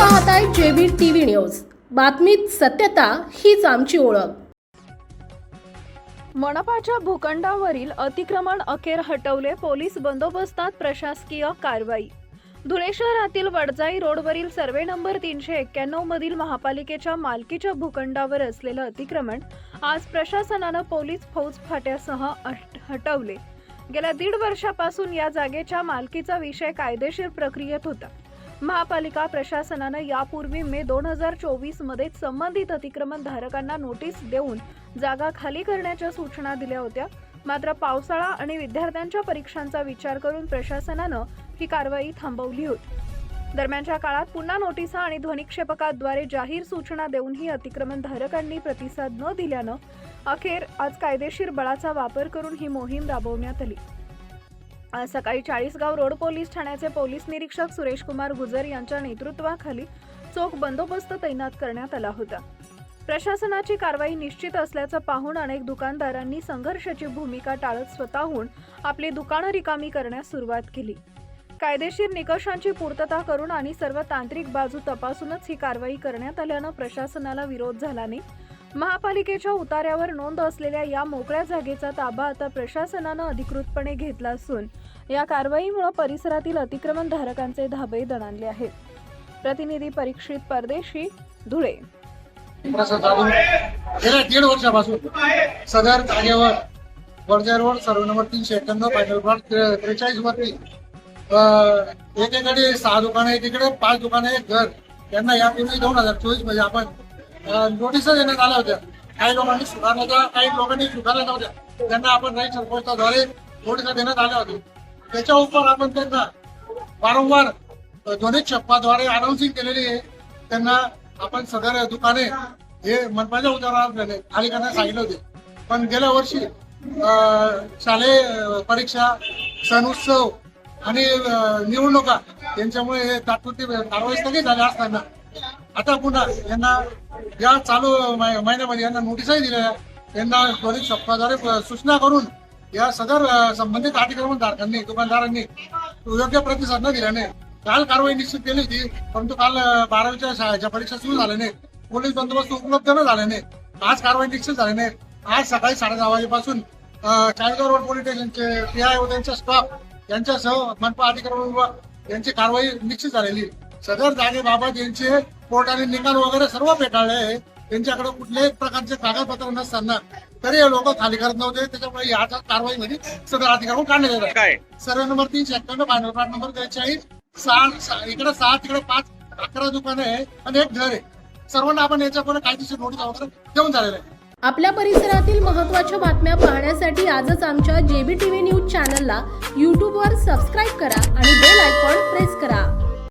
पाहताय JB TV news. बातमीत सत्यता हीच आमची ओळख. मनपाच्या भूखंडावरील अतिक्रमण अखेर हटवले पोलीस बंदोबस्तात प्रशासकीय कारवाई. धुळे शहरातील वडजाई रोडवरील सर्वे नंबर तीनशे एक्क्याण्णव मधील महापालिकेच्या मालकीच्या भूखंडावर असलेलं अतिक्रमण आज प्रशासनानं पोलीस फौज फाट्यासह हटवले. गेल्या दीड वर्षापासून या जागेच्या मालकीचा विषय कायदेशीर प्रक्रियेत होता. महापालिका प्रशासनानं यापूर्वी मे दोन हजार चोवीसमध्ये संबंधित अतिक्रमण धारकांना नोटीस देऊन जागा खाली करण्याच्या सूचना दिल्या होत्या. मात्र पावसाळा आणि विद्यार्थ्यांच्या परीक्षांचा विचार करून प्रशासनानं ही कारवाई थांबवली होती. दरम्यानच्या काळात पुन्हा नोटिसा आणि ध्वनिक्षेपकाद्वारे जाहीर सूचना देऊनही अतिक्रमण धारकांनी प्रतिसाद न दिल्यानं अखेर आज कायदेशीर बळाचा वापर करून ही मोहीम राबवण्यात आली. आज सकाळी चाळीसगाव रोड पोलीस ठाण्याचे पोलीस निरीक्षक सुरेश कुमार गुजर यांच्या नेतृत्वाखाली चोख बंदोबस्त तैनात करण्यात आला होता. प्रशासनाची कारवाई निश्चित असल्याचं पाहून अनेक दुकानदारांनी संघर्षाची भूमिका टाळत स्वतःहून आपली दुकानं रिकामी करण्यास सुरुवात केली. कायदेशीर निकषांची पूर्तता करून आणि सर्व तांत्रिक बाजू तपासूनच ही कारवाई करण्यात आल्यानं प्रशासनाला विरोध झाला नाही. महापालिकेच्या उतार्यावर नोंद असलेल्या या मोकळ्या जागेचा ताबा आता प्रशासनानं अधिकृतपणे घेतला असून या कारवाईमुळे परिसरातील अतिक्रमण धारकांचे धाबे दणाणले आहेत. प्रतिनिधी परीक्षित परदेशी धुळे. गेल्या दीड वर्षापासून. सदर जागेवर वर्जा रोड सर्व नंबर तीनशे एक्क्याण्णव फायनल प्लॉट त्रेचाळीस वरती. एकेकडे सहा दुकानं एकीकडे पाच दुकानं एक घर. त्यांना यापूर्वी दोन हजार चोवीसमध्ये आपण नोटीस देण्यात आल्या होत्या. काही लोकांनी स्वीकारल्या काही लोकांनी स्वीकारल्या नव्हत्या. त्यांना आपण राईट सरपंचाद्वारे नोटिसा देण्यात आल्या होत्या. त्याच्या उपर आपण त्यांना वारंवार अ, ध्वनी छप्पाद्वारे अनाउन्सिंग केलेली आहे. त्यांना आपण सदर दुकाने हे मनपाच्या उदाहरणार्थ झाले खाली करण्यास सांगितले होते. पण गेल्या वर्षी शालेय परीक्षा सण उत्सव आणि निवडणुका यांच्यामुळे हे तात्पुरती कारवाई स्थगित झाली असताना आता पुन्हा यांना या चालू महिन्यामध्ये यांना नोटीसही दिल्या. यांना त्वरित छप्पाद्वारे सूचना करून या सदर संबंधित अतिक्रमणधारकांनी दुकानदारांनी योग्य प्रतिसाद न दिल्याने काल कारवाई निश्चित केली होती. परंतु काल बारावीच्या शाळेच्या परीक्षा सुरू झाल्याने पोलीस बंदोबस्त उपलब्ध न झाल्याने आज कारवाई निश्चित झाल्याने आज सकाळी साडेदहा वाजेपासून अ, चाळीसगाव रोड पोलीस स्टेशनचे पी आय व त्यांचा स्टाफ यांच्यासह मनपा अतिक्रमण यांची कारवाई निश्चित झालेली. सदर जागेबाबत यांचे कोर्टाने निकाल वगैरे सर्व फेटाळले आहे. त्यांच्याकडे कुठल्याही प्रकारचे कागदपत्र नसताना तरी हे लोक खाली करत नव्हते. त्याच्यामुळे या कारवाईमध्ये सदर अतिक्रमण काढण्यात येत आहे काय? सर्व नंबर तीनशे एक्क्याण्णव भांडवल प्लॉट नंबर बेचाळीस सहा सहा- इकडे सहा तिकडे पाच अकरा दुकानं आहे आणि एक घर आहे. सर्वांना आपण याच्यापुढे कायदेशीर नोटीस वगैरे देऊन झालेलं आहे. आपल्या परिसरातील महत्त्वाच्या बातम्या पाहण्यासाठी आजच आमच्या जेबी टीव्ही न्यूज चॅनलला यूट्यूबवर सबस्क्राईब करा आणि बेल आयकॉन प्रेस करा.